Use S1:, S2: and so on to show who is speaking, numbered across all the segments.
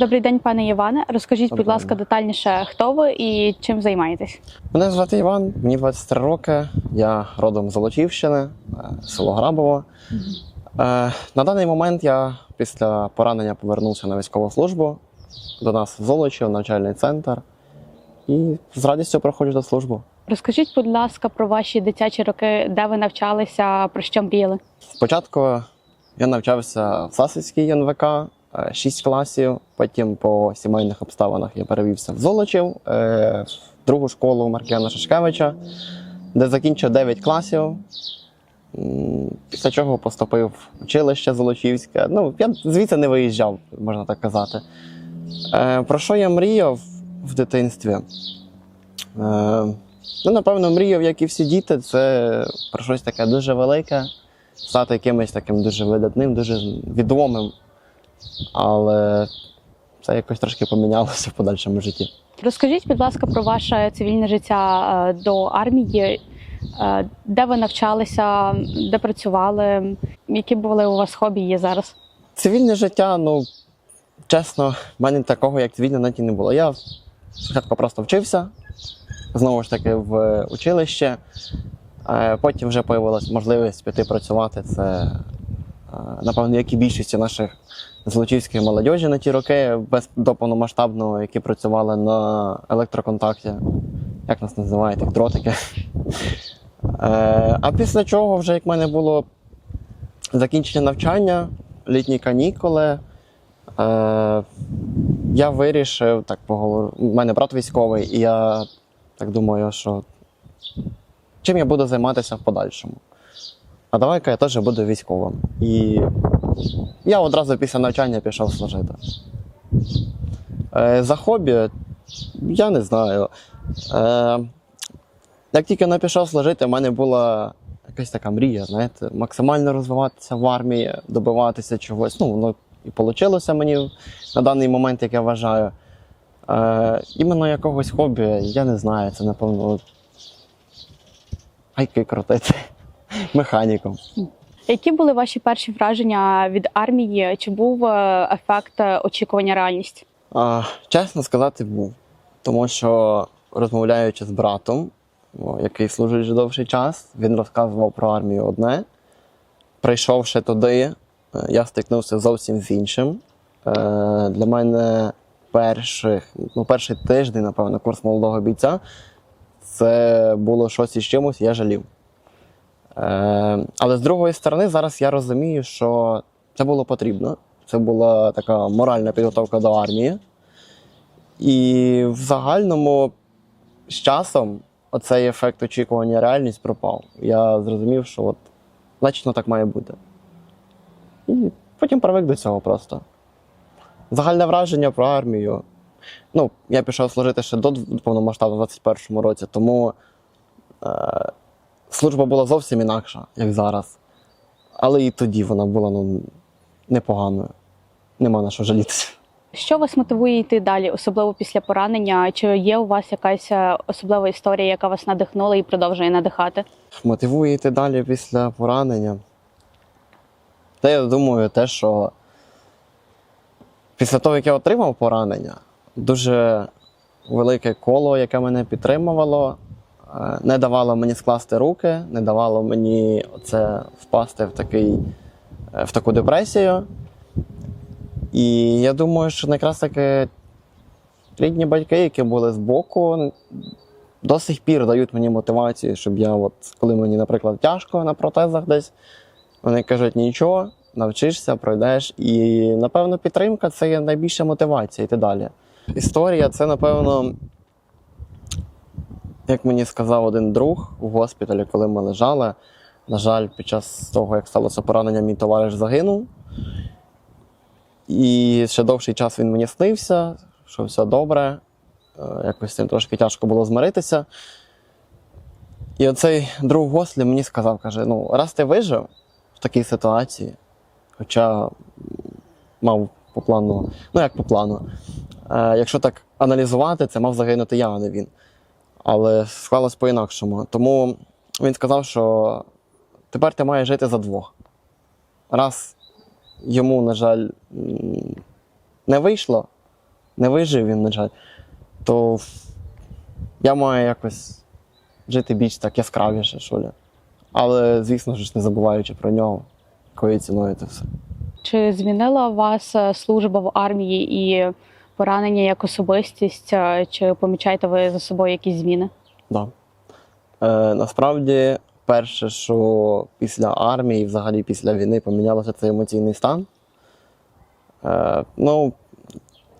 S1: Добрий день, пане Іване. Розкажіть, будь ласка, детальніше, хто ви і чим займаєтесь?
S2: Мене звати Іван, мені 23 роки. Я родом з Золочівщини, е, село Грабово. Е, На даний момент я після поранення повернувся на військову службу до нас в Золочів, навчальний центр. І з радістю проходжу до службу.
S1: Розкажіть, будь ласка, про ваші дитячі роки, де ви навчалися, про що мріяли?
S2: Спочатку я навчався в Сасівській НВК 6 класів, потім по сімейних обставинах я перевівся в Золочів, е, в другу школу Маркіяна Шашкевича, де закінчив 9 класів. Після чого поступив в училище Золочівське. Ну, я звідси не виїжджав, можна так казати. Е, Про що я мріяв в дитинстві? Е, Ну, напевно, мріяв, як і всі діти, це про щось таке дуже велике, стати якимось таким дуже видатним, дуже відомим. Але це якось трошки помінялося в подальшому житті.
S1: Розкажіть, будь ласка, про ваше цивільне життя е, до армії, Е, де ви навчалися, де працювали, які були у вас хобі є зараз?
S2: Цивільне життя, ну чесно, в мене такого, як цивільне, навіть не було. Я спочатку просто вчився, знову ж таки, в училище. Е, Потім вже з'явилася можливість піти працювати. Це, напевно, як і більшості наших злочівських молодіжі на ті роки, без до повномасштабного, які працювали на електроконтакті. Як нас називають, як дротики. Е, А після чого, вже як в мене було закінчення навчання, літні канікули. Е, я вирішив, так поговорю. У мене брат військовий, і я так думаю, що чим я буду займатися в подальшому. А давай-ка я теж буду військовим. І я одразу після навчання пішов служити. Е, за хобі, я не знаю. Е, як тільки я пішов служити, в мене була якась така мрія, знаєте, максимально розвиватися в армії, добиватися чогось. Ну, воно і вийшло мені на даний момент, як я вважаю. Е, іменно якогось хобі, я не знаю, це напевно гайки крутити механіком.
S1: Які були ваші перші враження від армії? Чи був е, ефект е, очікування реальність?
S2: А, чесно сказати, був. Тому що розмовляючи з братом, який служить вже довший час, він розказував про армію одне. Прийшовши туди, е, я стикнувся зовсім з іншим. Для мене перших, ну, перший тиждень, напевно, курс молодого бійця це було щось із чимось, я жалів. Е, Але з другої сторони, зараз я розумію, що це було потрібно. Це була така моральна підготовка до армії. І в загальному з часом оцей ефект очікування реальність пропав. Я зрозумів, що от, значить, воно так має бути. І потім привик до цього просто. Загальне враження про армію. Ну, я пішов служити ще до повномасштабного в 21-му році, тому е, служба була зовсім інакша, як зараз. Але і тоді вона була ну, непоганою. Нема на що жалітися.
S1: Що вас мотивує йти далі, особливо після поранення? Чи є у вас якась е, особлива історія, яка вас надихнула і продовжує надихати?
S2: Мотивує йти далі після поранення. Та я думаю, те, що після того, як я отримав поранення, дуже велике коло, яке мене підтримувало, не давало мені скласти руки, не давало мені оце впасти в, такий, е, в таку депресію. І я думаю, що якраз таки рідні батьки, які були збоку, до сих пір дають мені мотивацію, щоб я, от, коли мені, наприклад, тяжко на протезах десь, вони кажуть, нічого, навчишся, пройдеш. І, напевно, підтримка це є найбільша мотивація йти далі. Історія це, напевно, як мені сказав один друг у госпіталі, коли ми лежали. На жаль, під час того, як сталося поранення, мій товариш загинув. І ще довший час він мені снився, що все добре. Е, Якось з цим трошки тяжко було змиритися. І оцей друг Гослі мені сказав: каже: ну, раз ти вижив в такій ситуації, хоча мав по плану, ну як по плану, е, якщо так аналізувати, це мав загинути я, а не він. Але склалось по-інакшому. Тому він сказав, що тепер ти маєш жити за двох. Раз йому, на жаль, не вийшло не вижив він, на жаль, то я маю якось жити більш так яскравіше, що ли. Але, звісно ж, не забуваючи про нього, якою ціною це все.
S1: Чи змінила вас е, служба в армії і поранення як особистість? Чи помічаєте ви за собою якісь зміни?
S2: Да. Е, насправді, перше, що після армії, взагалі після війни помінялося це емоційний стан. Е, ну,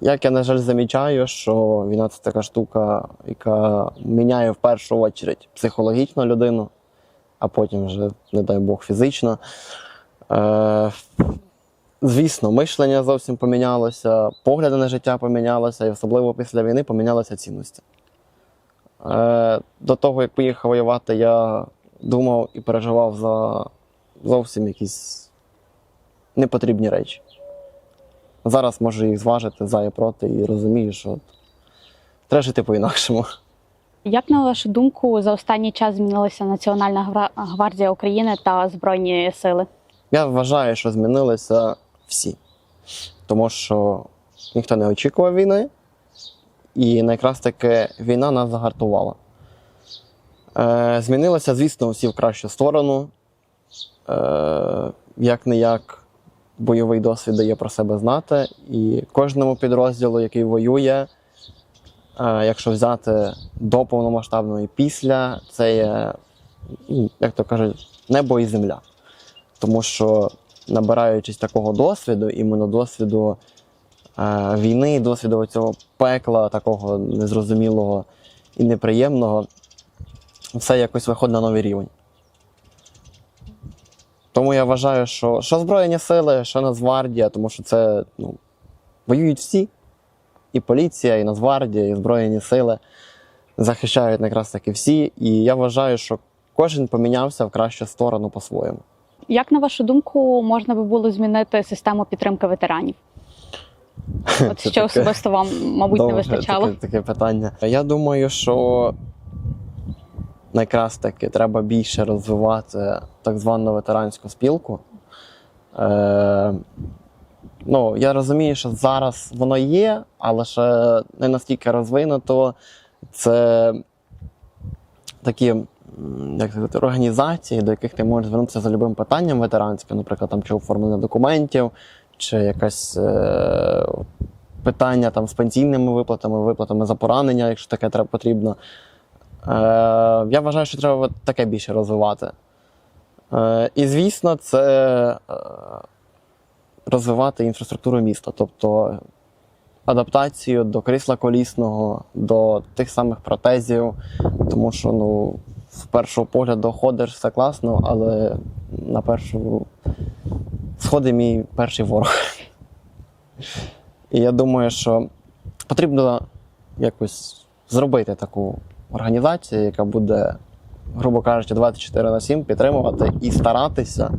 S2: як я, на жаль, замічаю, що війна це така штука, яка міняє в першу очередь психологічно людину, а потім вже, не дай Бог, фізично. Е, звісно, мишлення зовсім помінялося, погляди на життя помінялися, і особливо після війни помінялися цінності. Е, До того, як поїхав воювати, я думав і переживав за зовсім якісь непотрібні речі. Зараз можу їх зважити за і проти, і розумію, що треба жити по-інакшому.
S1: Як на вашу думку, за останній час змінилася Національна гвардія України та Збройні сили?
S2: Я вважаю, що змінилися всі. Тому що ніхто не очікував війни, і якраз таки війна нас загартувала. Е, змінилися, звісно, всі в кращу сторону. Е, як не як бойовий досвід дає про себе знати. І кожному підрозділу, який воює, е, якщо взяти до повномасштабного і після, це є, ну, як то кажуть, небо і земля. Тому що набираючись такого досвіду, іменно досвіду е, війни, досвіду цього пекла, такого незрозумілого і неприємного, все якось виходить на новий рівень. Тому я вважаю, що, що Збройні сили, що Нацгвардія, тому що це ну, воюють всі. І поліція, і Нацгвардія, і Збройні сили захищають якраз таки всі. І я вважаю, що кожен помінявся в кращу сторону по-своєму.
S1: Як на вашу думку, можна би було змінити систему підтримки ветеранів? От
S2: Це
S1: що
S2: таке
S1: особисто вам, мабуть, не вистачало?
S2: Таке, таке питання. Я думаю, що якраз таки треба більше розвивати так звану ветеранську спілку. Е, ну, я розумію, що зараз воно є, але ще не настільки розвинуто. Це такі як сказати, організації, до яких ти можеш звернутися за любим питанням ветеранським, наприклад, там, чи оформлення документів, чи якась е, питання там, з пенсійними виплатами, виплатами за поранення, якщо таке треба потрібно. Е, я вважаю, що треба таке більше розвивати. Е, і, звісно, це е, розвивати інфраструктуру міста, тобто адаптацію до крісла колісного, до тих самих протезів, тому що ну, з першого погляду ходиш, все класно, але на першу сходить мій перший ворог. І я думаю, що потрібно якось зробити таку організацію, яка буде, грубо кажучи, 24 на 7 підтримувати і старатися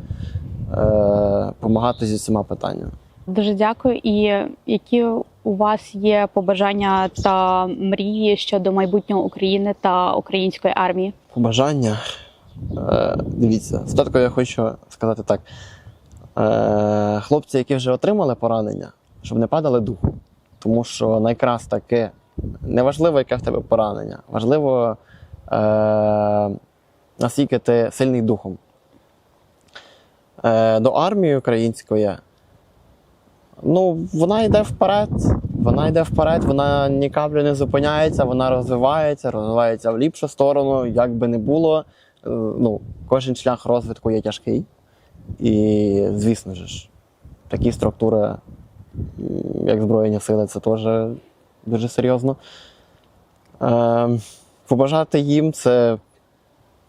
S2: допомагати зі всіма питаннями.
S1: Дуже дякую. І які у вас є побажання та мрії щодо майбутнього України та української армії?
S2: Побажання. Е, дивіться, спочатку я хочу сказати так: е, хлопці, які вже отримали поранення, щоб не падали духу. Тому що найкраз таки неважливо, яке в тебе поранення, важливо, е, наскільки ти сильний духом. Е, до армії української, ну, вона йде вперед. Вона йде вперед, вона ні каплі не зупиняється, вона розвивається, розвивається в ліпшу сторону, як би не було. е, Ну, кожен шлях розвитку є тяжкий. І, звісно ж, такі структури, як Збройні сили, це теж дуже серйозно. Е, побажати їм це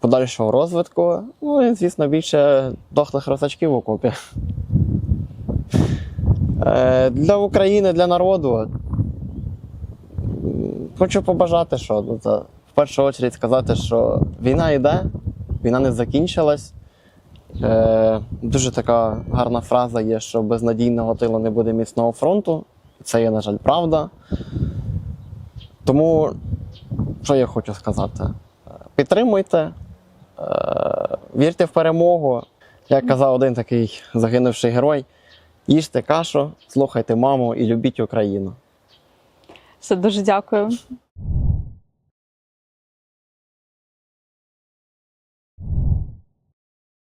S2: подальшого розвитку, ну і, звісно, більше дохлих росачків в окопі. Е, Для України, для народу. Хочу побажати, що ну, це, в першу чергу сказати, що війна йде, війна не закінчилась. Е, дуже така гарна фраза є, що без надійного тилу не буде міцного фронту. Це є, на жаль, правда. Тому, що я хочу сказати? Підтримуйте, е, вірте в перемогу. Як казав один такий загинувший герой, їжте кашу, слухайте маму і любіть Україну.
S1: Все дуже дякую.